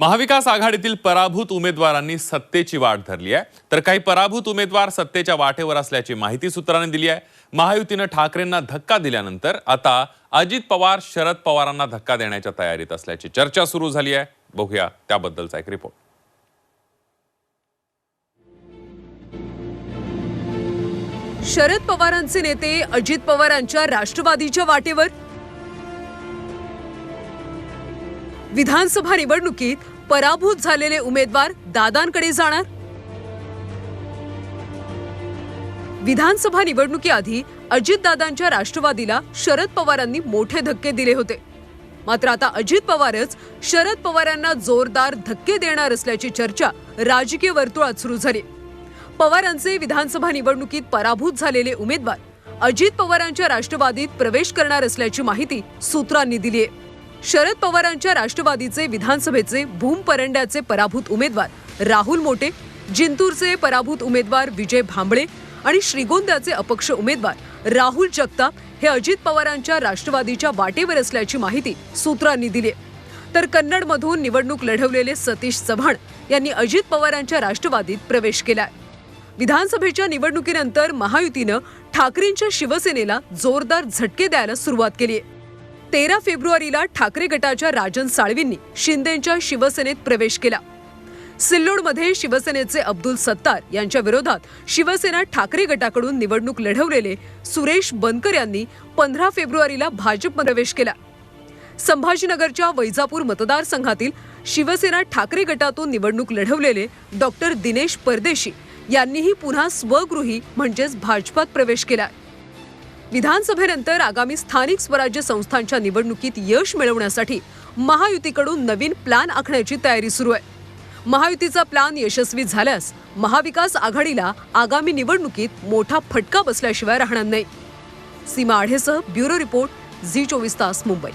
महाविकास आघाडीतील पराभूत उमेदवारांनी सत्तेची वाट धरली आहे. तर काही पराभूत उमेदवार सत्तेच्या वाटेवर असल्याची माहिती सूत्रांनी दिली आहे. महायुतीनं ठाकरेंना धक्का दिल्यानंतर आता अजित पवार शरद पवारांना धक्का देण्याच्या तयारीत असल्याची चर्चा सुरू झाली आहे. बघूया त्याबद्दलचा एक रिपोर्ट शरद पवारांचे नेते अजित पवारांच्या राष्ट्रवादीच्या वाटेवर विधानसभा निवडणुकीत पराभूत झालेले उमेदवार दादांकडे जाणार? विधानसभा निवडणुकीआधी अजितदादांच्या राष्ट्रवादीला शरद पवारांनी मोठे धक्के दिले होते. मात्र आता अजित पवारच शरद पवारांना जोरदार धक्के देणार असल्याची चर्चा राजकीय वर्तुळात सुरू झाली. पवारांचे विधानसभा निवडणुकीत पराभूत झालेले उमेदवार अजित पवारांच्या राष्ट्रवादीत प्रवेश करणार असल्याची माहिती सूत्रांनी दिली आहे शरद पवारांच्या राष्ट्रवादीचे विधानसभेचे भूम परंड्याचे पराभूत उमेदवार राहुल मोटे जिंतूरचे पराभूत उमेदवार विजय भांबळे आणि श्रीगोंद्याचे अपक्ष उमेदवार राहुल जगताप हे अजित पवारांच्या राष्ट्रवादीच्या वाटेवर असल्याची माहिती सूत्रांनी दिली तर कन्नडमधून निवडणूक लढवलेले सतीश चव्हाण यांनी अजित पवारांच्या राष्ट्रवादीत प्रवेश केलाय. विधानसभेच्या निवडणुकीनंतर महायुतीनं ठाकरेंच्या शिवसेनेला जोरदार झटके द्यायला सुरुवात केली आहे तेरा फेब्रुवारीला ठाकरे गटाच्या राजन साळवींनी शिंदेच्या शिवसेनेत प्रवेश केला. सिल्लोडमध्ये शिवसेनेचे अब्दुल सत्तार यांच्या विरोधात शिवसेना ठाकरे गटाकडून निवडणूक लढवलेले सुरेश बनकर यांनी पंधरा फेब्रुवारीला भाजप प्रवेश केला. संभाजीनगरच्या वैजापूर मतदारसंघातील शिवसेना ठाकरे गटातून निवडणूक लढवलेले डॉक्टर दिनेश परदेशी यांनीही पुन्हा स्वगृही म्हणजेच भाजपात प्रवेश केला. विधानसभेनंतर आगामी स्थानिक स्वराज्य संस्थांच्या निवडणुकीत यश मिळवण्यासाठी महायुतीकडून नवीन प्लॅन आखण्याची तयारी सुरू आहे. महायुतीचा प्लॅन यशस्वी झाल्यास महाविकास आघाडीला आगामी निवडणुकीत मोठा फटका बसल्याशिवाय राहणार नाही. सीमा आढेसह ब्युरो रिपोर्ट झी चोवीस तास मुंबई.